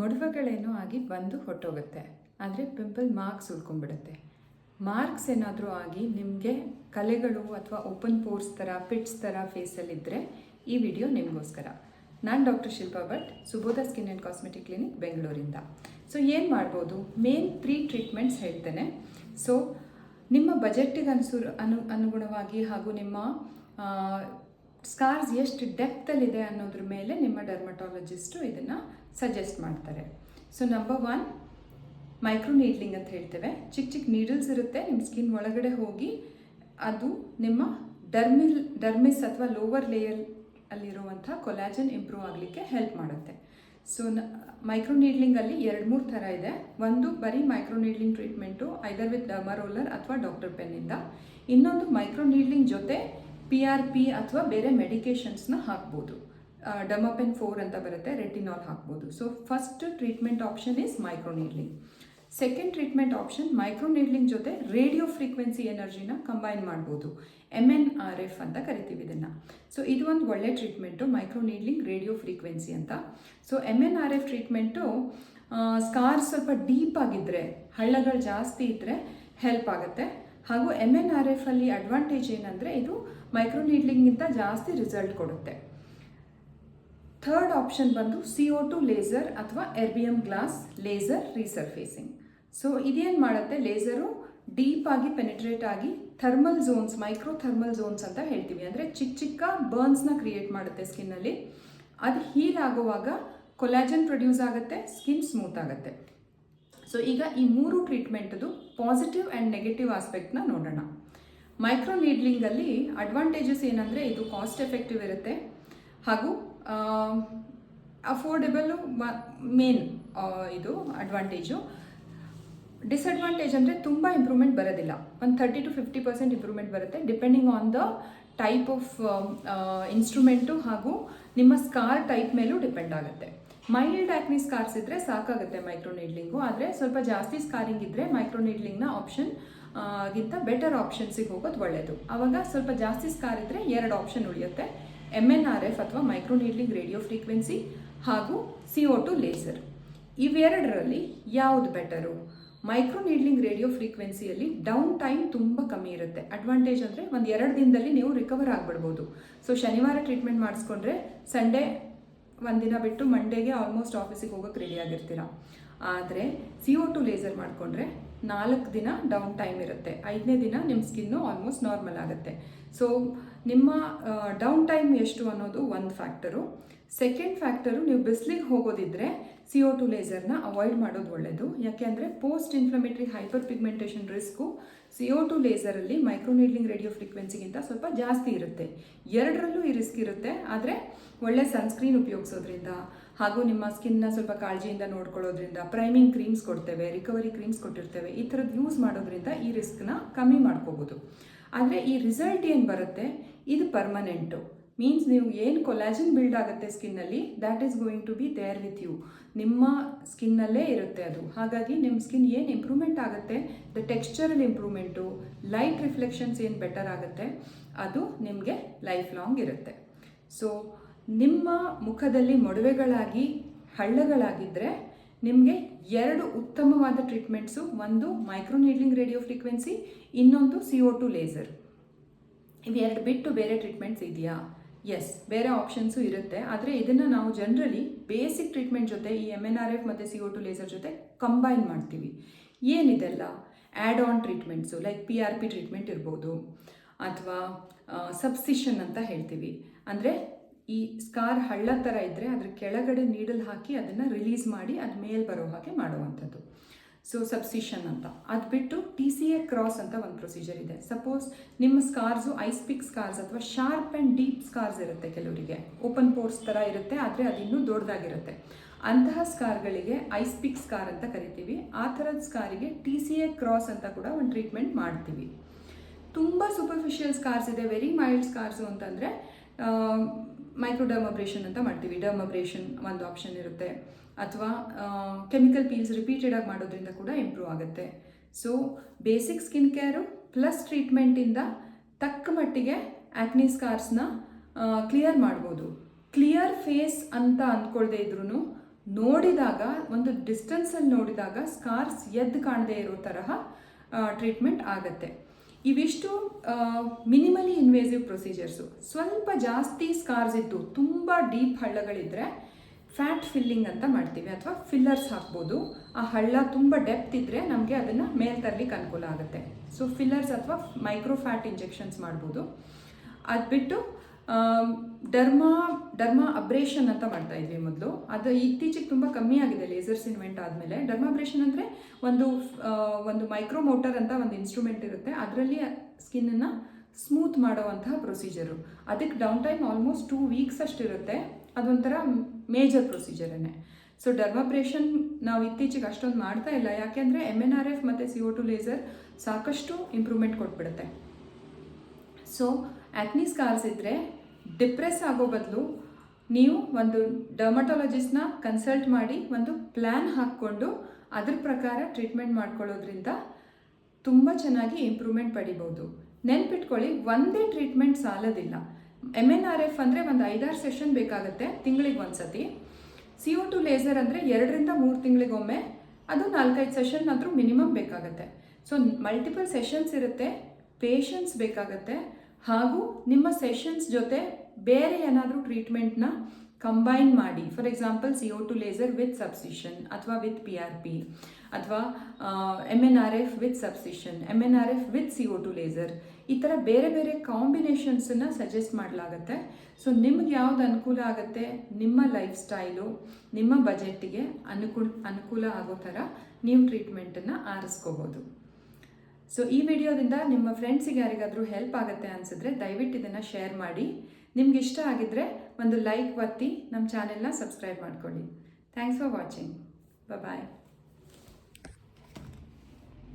ಮೊಡವೆಗಳೇನೋ ಆಗಿ ಬಂದು ಹೊಟ್ಟೋಗುತ್ತೆ. ಆದರೆ ಪಿಂಪಲ್ ಮಾರ್ಕ್ಸ್ ಉಳ್ಕೊಂಡ್ಬಿಡುತ್ತೆ. ಮಾರ್ಕ್ಸ್ ಏನಾದರೂ ಆಗಿ ನಿಮಗೆ ಕಲೆಗಳು ಅಥವಾ ಓಪನ್ ಪೋರ್ಸ್ ಥರ ಪಿಟ್ಸ್ ಥರ ಫೇಸಲ್ಲಿದ್ದರೆ ಈ ವಿಡಿಯೋ ನಿಮಗೋಸ್ಕರ. ನಾನು doctor Shilpa Bhat, Subodha skin and cosmetic clinic ಬೆಂಗಳೂರಿಂದ. ಸೊ ಏನು ಮಾಡ್ಬೋದು? ಮೇನ್ ತ್ರೀ ಟ್ರೀಟ್ಮೆಂಟ್ಸ್ ಹೇಳ್ತೇನೆ. ಸೊ ನಿಮ್ಮ ಬಜೆಟ್ಟಿಗೆ ಅನುಸು ಅನು ಅನುಗುಣವಾಗಿ ಹಾಗೂ ನಿಮ್ಮ ಸ್ಕಾರ್ಸ್ ಎಷ್ಟು ಡೆಪ್ತಲ್ಲಿದೆ ಅನ್ನೋದ್ರ ಮೇಲೆ ನಿಮ್ಮ ಡರ್ಮಟಾಲಜಿಸ್ಟು ಇದನ್ನು ಸಜೆಸ್ಟ್ ಮಾಡ್ತಾರೆ. So number one micro needling ಅಂತ ಹೇಳ್ತೇವೆ. ಚಿಕ್ಕ ಚಿಕ್ಕ ನೀಡಲ್ಸ್ ಇರುತ್ತೆ. ನಿಮ್ಮ ಸ್ಕಿನ್ ಒಳಗಡೆ ಹೋಗಿ ಅದು ನಿಮ್ಮ ಡರ್ಮಿಲ್ ಡರ್ಮಿಸ್ ಅಥವಾ ಲೋವರ್ ಲೇಯರ್ ಅಲ್ಲಿರುವಂಥ ಕೊಲಾಜನ್ ಇಂಪ್ರೂವ್ ಆಗಲಿಕ್ಕೆ ಹೆಲ್ಪ್ ಮಾಡುತ್ತೆ. ಸೊ ನ ಮೈಕ್ರೋ ನೀಡ್ಲಿಂಗಲ್ಲಿ ಎರಡು ಮೂರು ಥರ ಇದೆ. ಒಂದು ಬರೀ micro needling treatment either with dermaroller ಅಥವಾ ಡಾಕ್ಟರ್ ಪೆನ್ನಿಂದ ಇನ್ನೊಂದು ಮೈಕ್ರೋ ನೀಡ್ಲಿಂಗ್ ಜೊತೆ ಪಿ ಆರ್ ಪಿ ಅಥವಾ ಬೇರೆ ಮೆಡಿಕೇಷನ್ಸ್ನ ಹಾಕ್ಬೋದು. ಡಮಪೆನ್ ಫೋರ್ ಅಂತ ಬರುತ್ತೆ ರೆಟಿನಾಲ್ ಹಾಕ್ಬೋದು. So first treatment option is micro needling second treatment option micro needling ಜೊತೆ ರೇಡಿಯೋ ಫ್ರೀಕ್ವೆನ್ಸಿ ಎನರ್ಜಿನ ಕಂಬೈನ್ ಮಾಡ್ಬೋದು. ಎಂ ಎನ್ ಆರ್ ಎಫ್ ಅಂತ ಕರಿತೀವಿ ಇದನ್ನು. ಸೊ ಇದು ಒಂದು ಒಳ್ಳೆ treatment micro needling radio frequency ಅಂತ so M N R F treatment scar ಸ್ವಲ್ಪ ಡೀಪ್ ಆಗಿದ್ದರೆ ಹಳ್ಳಗಳು ಜಾಸ್ತಿ ಇದ್ದರೆ ಹೆಲ್ಪ್ ಆಗುತ್ತೆ. ಹಾಗೂ ಎಂ ಎನ್ ಆರ್ ಎಫ್ ಅಲ್ಲಿ ಅಡ್ವಾಂಟೇಜ್ ಏನಂದರೆ ಇದು ಮೈಕ್ರೋ ನೀಡ್ಲಿಂಗಿಂತ ಜಾಸ್ತಿ ರಿಸಲ್ಟ್ ಕೊಡುತ್ತೆ. ಥರ್ಡ್ ಆಪ್ಷನ್ ಬಂದು ಸಿ ಒ ಟು ಲೇಸರ್ ಅಥವಾ erbium glass laser resurfacing so ಇದೇನು ಮಾಡುತ್ತೆ? ಲೇಸರು ಆಗಿ ಪೆನಿಟ್ರೇಟ್ ಆಗಿ thermal zones micro thermal zones ಅಂತ ಹೇಳ್ತೀವಿ. ಅಂದರೆ ಚಿಕ್ಕ ಚಿಕ್ಕ ಬರ್ನ್ಸ್ನ ಕ್ರಿಯೇಟ್ ಮಾಡುತ್ತೆ ಸ್ಕಿನ್ನಲ್ಲಿ ಅದು ಹೀಲ್ ಆಗುವಾಗ ಕೊಲಾಜನ್ ಪ್ರೊಡ್ಯೂಸ್ ಆಗುತ್ತೆ ಸ್ಕಿನ್ ಸ್ಮೂತ್ ಆಗುತ್ತೆ. ಸೊ ಈಗ ಈ ಮೂರು ಟ್ರೀಟ್ಮೆಂಟದು ಪಾಸಿಟಿವ್ ಆ್ಯಂಡ್ ನೆಗೆಟಿವ್ ಆಸ್ಪೆಕ್ಟ್ನ ನೋಡೋಣ. ಮೈಕ್ರೋ ನೀಡ್ಲಿಂಗಲ್ಲಿ ಅಡ್ವಾಂಟೇಜಸ್ ಏನಂದರೆ ಇದು ಕಾಸ್ಟ್ ಎಫೆಕ್ಟಿವ್ ಇರುತ್ತೆ. ಹಾಗೂ ಅಫೋರ್ಡೆಬಲ್ಲು ಮೇನ್ ಇದು ಅಡ್ವಾಂಟೇಜು ಡಿಸ್ಅಡ್ವಾಂಟೇಜ್ ಅಂದರೆ ತುಂಬ ಇಂಪ್ರೂವ್ಮೆಂಟ್ ಬರೋದಿಲ್ಲ. ಒಂದು thirty to fifty percent improvement ಬರುತ್ತೆ. Depending on the type of instrument ಹಾಗೂ ನಿಮ್ಮ ಸ್ಕಾರ್ ಟೈಪ್ ಮೇಲೂ ಡಿಪೆಂಡ್ ಆಗುತ್ತೆ. ಮೈಲ್ಡ್ ಆ್ಯಕ್ನಿ ಸ್ಕಾರ್ಸ್ ಇದ್ದರೆ ಸಾಕಾಗುತ್ತೆ ಮೈಕ್ರೋ ನೀಡ್ಲಿಂಗು ಆದರೆ ಸ್ವಲ್ಪ ಜಾಸ್ತಿ ಸ್ಕಾರಿಂಗ್ ಇದ್ದರೆ ಮೈಕ್ರೋ ನೀಡ್ಲಿಂಗ್ನ ಆಪ್ಷನ್ ಗಿಂತ ಬೆಟರ್ ಆಪ್ಷನ್ಸಿಗೆ ಹೋಗೋದು ಒಳ್ಳೆಯದು ಆವಾಗ ಸ್ವಲ್ಪ ಜಾಸ್ತಿ ಸ್ಕಾರ್ ಇದ್ದರೆ ಎರಡು ಆಪ್ಷನ್ ಉಳಿಯುತ್ತೆ. ಎಂ ಎನ್ ಆರ್ ಎಫ್ ಅಥವಾ ಮೈಕ್ರೋ ನೀಡ್ಲಿಂಗ್ ರೇಡಿಯೋ ಫ್ರೀಕ್ವೆನ್ಸಿ ಹಾಗೂ ಸಿ ಒ ಟು ಲೇಸರ್ ಇವೆರಡರಲ್ಲಿ ಯಾವುದು ಬೆಟರು ಮೈಕ್ರೋ ನೀಡ್ಲಿಂಗ್ ರೇಡಿಯೋ ಫ್ರೀಕ್ವೆನ್ಸಿಯಲ್ಲಿ ಡೌನ್ ಟೈಮ್ ತುಂಬ ಕಮ್ಮಿ ಇರುತ್ತೆ. ಅಡ್ವಾಂಟೇಜ್ ಅಂದರೆ ಒಂದು ಎರಡು ದಿನದಲ್ಲಿ ನೀವು ರಿಕವರ್ ಆಗಿಬಿಡ್ಬೋದು. ಸೊ ಶನಿವಾರ ಟ್ರೀಟ್ಮೆಂಟ್ ಮಾಡಿಸ್ಕೊಂಡ್ರೆ ಸಂಡೇ ಒಂದಿನ ಬಿಟ್ಟು ಮಂಡೇಗೆ ಆಲ್ಮೋಸ್ಟ್ ಆಫೀಸಿಗೆ ಹೋಗೋಕ್ಕೆ ರೆಡಿ ಆಗಿರ್ತೀರ. ಆದರೆ ಸಿ ಒ ಟು ಲೇಸರ್ ಮಾಡಿಕೊಂಡ್ರೆ ನಾಲ್ಕು ದಿನ ಡೌನ್ ಟೈಮ್ ಇರುತ್ತೆ. ಐದನೇ ದಿನ ನಿಮ್ಮ ಸ್ಕಿನ್ನು ಆಲ್ಮೋಸ್ಟ್ ನಾರ್ಮಲ್ ಆಗುತ್ತೆ. ಸೊ ನಿಮ್ಮ ಡೌನ್ ಟೈಮ್ ಎಷ್ಟು ಅನ್ನೋದು ಒಂದು ಫ್ಯಾಕ್ಟರು ಸೆಕೆಂಡ್ ಫ್ಯಾಕ್ಟರು ನೀವು ಬಿಸಿಲಿಗೆ ಹೋಗೋದಿದ್ರೆ ಸಿ ಒ ಟು ಲೇಸರ್ನ ಅವಾಯ್ಡ್ ಮಾಡೋದು ಒಳ್ಳೆಯದು ಯಾಕೆಂದರೆ post inflammatory hyper pigmentation risk C O two ಲೇಸರಲ್ಲಿ micro needling radio ಫ್ರೀಕ್ವೆನ್ಸಿಗಿಂತ ಸ್ವಲ್ಪ ಜಾಸ್ತಿ ಇರುತ್ತೆ. ಎರಡರಲ್ಲೂ ಈ ರಿಸ್ಕ್ ಇರುತ್ತೆ. ಆದರೆ ಒಳ್ಳೆ ಸನ್ಸ್ಕ್ರೀನ್ ಉಪಯೋಗಿಸೋದ್ರಿಂದ ಹಾಗೂ ನಿಮ್ಮ ಸ್ಕಿನ್ನ ಸ್ವಲ್ಪ ಕಾಳಜಿಯಿಂದ ನೋಡ್ಕೊಳ್ಳೋದ್ರಿಂದ ಪ್ರೈಮಿಂಗ್ ಕ್ರೀಮ್ಸ್ ಕೊಡ್ತೇವೆ ರಿಕವರಿ ಕ್ರೀಮ್ಸ್ ಕೊಟ್ಟಿರ್ತೇವೆ, ಈ ಥರದ್ದು ಯೂಸ್ ಮಾಡೋದ್ರಿಂದ ಈ ರಿಸ್ಕ್ನ ಕಮ್ಮಿ ಮಾಡ್ಕೋಬೋದು. ಆದರೆ ಈ ರಿಸಲ್ಟ್ ಏನು ಬರುತ್ತೆ? ಇದು ಪರ್ಮನೆಂಟು ಮೀನ್ಸ್ ನೀವು ಏನು ಕೊಲಾಜನ್ ಬಿಲ್ಡ್ ಆಗುತ್ತೆ ಸ್ಕಿನ್ನಲ್ಲಿ that is going to be there with you ನಿಮ್ಮ ಸ್ಕಿನ್ನಲ್ಲೇ ಇರುತ್ತೆ ಅದು. ಹಾಗಾಗಿ ನಿಮ್ಮ ಸ್ಕಿನ್ ಏನು ಇಂಪ್ರೂವ್ಮೆಂಟ್ ಆಗುತ್ತೆ the textural improvement light reflections ಏನು ಬೆಟರ್ ಆಗುತ್ತೆ, ಅದು ನಿಮಗೆ ಲೈಫ್ ಲಾಂಗ್ ಇರುತ್ತೆ. ಸೊ ನಿಮ್ಮ ಮುಖದಲ್ಲಿ ಮೊಡವೆಗಳಾಗಿ ಹಳ್ಳಗಳಾಗಿದ್ದರೆ ನಿಮಗೆ ಎರಡು ಉತ್ತಮವಾದ ಟ್ರೀಟ್ಮೆಂಟ್ಸು ಒಂದು ಮೈಕ್ರೋ ನೀಡ್ಲಿಂಗ್ ರೇಡಿಯೋ ಫ್ರೀಕ್ವೆನ್ಸಿ ಇನ್ನೊಂದು ಸಿ ಒ ಟು ಲೇಸರ್ ಇವೆರಡು ಬಿಟ್ಟು ಬೇರೆ ಟ್ರೀಟ್ಮೆಂಟ್ಸ್ ಇದೆಯಾ? ಎಸ್ ಬೇರೆ ಆಪ್ಷನ್ಸು ಇರುತ್ತೆ. ಆದರೆ ಇದನ್ನು ನಾವು ಜನರಲಿ ಬೇಸಿಕ್ ಟ್ರೀಟ್ಮೆಂಟ್ ಜೊತೆ ಈ ಎಂ ಎನ್ ಆರ್ ಎಫ್ ಮತ್ತು ಸಿ ಒ ಟು ಲೇಸರ್ ಜೊತೆ ಕಂಬೈನ್ ಮಾಡ್ತೀವಿ. ಏನಿದೆಲ್ಲ? Add on treatments like P R P treatment ಇರ್ಬೋದು. ಅಥವಾ ಸಬ್ಸಿಷನ್ ಅಂತ ಹೇಳ್ತೀವಿ. ಅಂದರೆ ಈ ಸ್ಕಾರ್ ಹಳ್ಳ ಥರ ಇದ್ದರೆ ಅದ್ರ ಕೆಳಗಡೆ ನೀಡಲ್ ಹಾಕಿ ಅದನ್ನು ರಿಲೀಸ್ ಮಾಡಿ ಅದು ಮೇಲೆ ಬರೋ ಹಾಗೆ ಮಾಡುವಂಥದ್ದು. ಸೊ ಸಬ್ಸಿಷನ್ ಅಂತ. ಅದು ಬಿಟ್ಟು ಟಿ ಸಿ ಎ ಕ್ರಾಸ್ ಅಂತ ಒಂದು ಪ್ರೊಸೀಜರ್ ಇದೆ. ಸಪೋಸ್ ನಿಮ್ಮ ಸ್ಕಾರ್ಸು ಐಸ್ಪಿಕ್ ಸ್ಕಾರ್ಸ್ ಅಥವಾ ಶಾರ್ಪ್ ಆ್ಯಂಡ್ ಡೀಪ್ ಸ್ಕಾರ್ಸ್ ಇರುತ್ತೆ ಕೆಲವರಿಗೆ. ಓಪನ್ ಪೋರ್ಸ್ ಥರ ಇರುತ್ತೆ, ಆದರೆ ಅದು ಇನ್ನೂ ದೊಡ್ಡದಾಗಿರುತ್ತೆ. ಅಂತಹ ಸ್ಕಾರ್ಗಳಿಗೆ ಐಸ್ಪಿಕ್ ಸ್ಕಾರ್ ಅಂತ ಕರಿತೀವಿ. ಆ ಥರದ ಸ್ಕಾರಿಗೆ ಟಿ ಸಿ ಎ ಕ್ರಾಸ್ ಅಂತ ಕೂಡ ಒಂದು ಟ್ರೀಟ್ಮೆಂಟ್ ಮಾಡ್ತೀವಿ. ತುಂಬ ಸೂಪರ್ಫಿಷಿಯಲ್ ಸ್ಕಾರ್ಸ್ ಇದೆ ವೆರಿ ಮೈಲ್ಡ್ ಸ್ಕಾರ್ಸು ಅಂತಂದರೆ ಮೈಕ್ರೋ ಡರ್ಮಬ್ರೇಷನ್ ಅಂತ ಮಾಡ್ತೀವಿ. ಡರ್ಮಬ್ರೇಷನ್ ಒಂದು ಆಪ್ಷನ್ ಇರುತ್ತೆ. ಅಥವಾ ಕೆಮಿಕಲ್ ಪೀಲ್ಸ್ ರಿಪೀಟೆಡ್ ಆಗಿ ಮಾಡೋದ್ರಿಂದ ಕೂಡ ಇಂಪ್ರೂವ್ ಆಗುತ್ತೆ. So basic skin care plus ಟ್ರೀಟ್ಮೆಂಟಿಂದ ತಕ್ಕ ಮಟ್ಟಿಗೆ ಆ್ಯಕ್ನಿ ಸ್ಕಾರ್ಸ್ನ ಕ್ಲಿಯರ್ ಮಾಡ್ಬೋದು. ಕ್ಲಿಯರ್ ಫೇಸ್ ಅಂತ ಅಂದ್ಕೊಳ್ದೇ ಇದ್ರೂ ನೋಡಿದಾಗ, ಒಂದು ಡಿಸ್ಟೆನ್ಸಲ್ಲಿ ನೋಡಿದಾಗ ಸ್ಕಾರ್ಸ್ ಎದ್ದು ಕಾಣದೇ ಇರೋ ತರಹ ಟ್ರೀಟ್ಮೆಂಟ್ ಆಗುತ್ತೆ. ಇವಿಷ್ಟು ಮಿನಿಮಲಿ ಇನ್ವೇಸಿವ್ ಪ್ರೊಸೀಜರ್ಸು ಸ್ವಲ್ಪ ಜಾಸ್ತಿ ಸ್ಕಾರ್ಸ್ ಇದ್ದು ತುಂಬ ಡೀಪ್ ಹಳ್ಳಗಳಿದ್ದರೆ ಫ್ಯಾಟ್ ಫಿಲ್ಲಿಂಗ್ ಅಂತ ಮಾಡ್ತೀವಿ ಅಥವಾ ಫಿಲ್ಲರ್ಸ್ ಹಾಕ್ಬೋದು. ಆ ಹಳ್ಳ ತುಂಬ ಡೆಪ್ತ್ ಇದ್ದರೆ ನಮಗೆ ಅದನ್ನು ಮೇಲ್ ತರಲಿಕ್ಕೆ ಅನುಕೂಲ ಆಗುತ್ತೆ. ಸೊ ಫಿಲ್ಲರ್ಸ್ ಅಥವಾ ಮೈಕ್ರೋ ಫ್ಯಾಟ್ ಇಂಜೆಕ್ಷನ್ಸ್ ಮಾಡ್ಬೋದು. ಅದು ಬಿಟ್ಟು ಡರ್ಮಾ ಡರ್ಮಾ ಅಬ್ರೇಷನ್ ಅಂತ ಮಾಡ್ತಾ ಇದ್ವಿ ಮೊದಲು. ಅದು ಇತ್ತೀಚೆಗೆ ತುಂಬ ಕಮ್ಮಿ ಆಗಿದೆ ಲೇಸರ್ಸ್ ಇನ್ವೆಂಟ್ ಆದಮೇಲೆ. ಡರ್ಮಾ ಅಬ್ರೇಷನ್ ಅಂದರೆ ಒಂದು ಒಂದು ಮೈಕ್ರೋ ಮೋಟರ್ ಅಂತ ಒಂದು ಇನ್ಸ್ಟ್ರೂಮೆಂಟ್ ಇರುತ್ತೆ. ಅದರಲ್ಲಿ ಸ್ಕಿನ್ನನ್ನು ಸ್ಮೂತ್ ಮಾಡುವಂತಹ ಪ್ರೊಸೀಜರು ಅದಕ್ಕೆ down time almost two weeks ಅಷ್ಟಿರುತ್ತೆ. ಅದೊಂಥರ ಮೇಜರ್ ಪ್ರೊಸೀಜರನ್ನೇ ಸೊ ಡರ್ಮಾಬ್ರೇಷನ್ ನಾವು ಇತ್ತೀಚೆಗೆ ಅಷ್ಟೊಂದು ಮಾಡ್ತಾ ಇಲ್ಲ. ಯಾಕೆಂದರೆ ಎಂ ಎನ್ ಆರ್ ಎಫ್ ಮತ್ತು ಸಿ ಒ ಟು ಲೇಸರ್ ಸಾಕಷ್ಟು ಇಂಪ್ರೂವ್ಮೆಂಟ್ ಕೊಟ್ಬಿಡುತ್ತೆ. ಸೊ ಆ್ಯಕ್ನಿ ಸ್ಕಾರ್ಸ್ ಇದ್ದರೆ ಡಿಪ್ರೆಸ್ ಆಗೋ ಬದಲು ನೀವು ಒಂದು ಡರ್ಮಟಾಲಜಿಸ್ಟ್ನ ಕನ್ಸಲ್ಟ್ ಮಾಡಿ ಒಂದು ಪ್ಲ್ಯಾನ್ ಹಾಕ್ಕೊಂಡು ಅದ್ರ ಪ್ರಕಾರ ಟ್ರೀಟ್ಮೆಂಟ್ ಮಾಡ್ಕೊಳ್ಳೋದ್ರಿಂದ ತುಂಬ ಚೆನ್ನಾಗಿ ಇಂಪ್ರೂವ್ಮೆಂಟ್ ಪಡಿಬೋದು. ನೆನ್ಪಿಟ್ಕೊಳ್ಳಿ, ಒಂದೇ ಟ್ರೀಟ್ಮೆಂಟ್ ಸಾಲೋದಿಲ್ಲ. ಎಂ ಎನ್ ಆರ್ ಎಫ್ ಅಂದರೆ ಒಂದು ಐದಾರು ಸೆಷನ್ ಬೇಕಾಗುತ್ತೆ, ತಿಂಗಳಿಗೆ ಒಂದು ಸತಿ ಸಿ ಒ ಟು ಲೇಸರ್ ಅಂದರೆ ಎರಡರಿಂದ ಮೂರು ತಿಂಗಳಿಗೊಮ್ಮೆ, ಅದು ನಾಲ್ಕೈದು ಸೆಷನ್ ಆದರೂ ಮಿನಿಮಮ್ ಬೇಕಾಗುತ್ತೆ. ಸೊ ಮಲ್ಟಿಪಲ್ ಸೆಷನ್ಸ್ ಇರುತ್ತೆ ಪೇಷನ್ಸ್ ಬೇಕಾಗತ್ತೆ. ಹಾಗೂ ನಿಮ್ಮ ಸೆಷನ್ಸ್ ಜೊತೆ ಬೇರೆ ಏನಾದರೂ ಟ್ರೀಟ್ಮೆಂಟ್ನ ಕಂಬೈನ್ ಮಾಡಿ. For example C O two laser with subcision ಅಥವಾ ವಿತ್ ಪಿ ಆರ್ ಪಿ ಅಥವಾ M N R F with subcision M N R F with C O two laser ಈ ಥರ ಬೇರೆ ಬೇರೆ ಕಾಂಬಿನೇಷನ್ಸನ್ನು ಸಜೆಸ್ಟ್ ಮಾಡಲಾಗತ್ತೆ. ಸೊ ನಿಮ್ಗೆ ಯಾವ್ದು ಅನುಕೂಲ ಆಗುತ್ತೆ? ನಿಮ್ಮ ಲೈಫ್ ಸ್ಟೈಲು ನಿಮ್ಮ ಬಜೆಟ್ಟಿಗೆ ಅನುಕೂಲ ಅನುಕೂಲ ಆಗೋ ಥರ ನೀವು ಟ್ರೀಟ್ಮೆಂಟನ್ನು ಆರಿಸ್ಕೋಬೋದು. ಸೊ ಈ ವಿಡಿಯೋದಿಂದ ನಿಮ್ಮ ಫ್ರೆಂಡ್ಸಿಗೆ ಯಾರಿಗಾದರೂ ಹೆಲ್ಪ್ ಆಗುತ್ತೆ ಅನಿಸಿದ್ರೆ ದಯವಿಟ್ಟು ಇದನ್ನು ಶೇರ್ ಮಾಡಿ. ನಿಮ್ಗೆ ಇಷ್ಟ ಆಗಿದ್ದರೆ ಒಂದು ಲೈಕ್ ಒತ್ತಿ ನಮ್ಮ ಚಾನೆಲ್ನ ಸಬ್ಸ್ಕ್ರೈಬ್ ಮಾಡ್ಕೊಳ್ಳಿ. Thanks for watching bye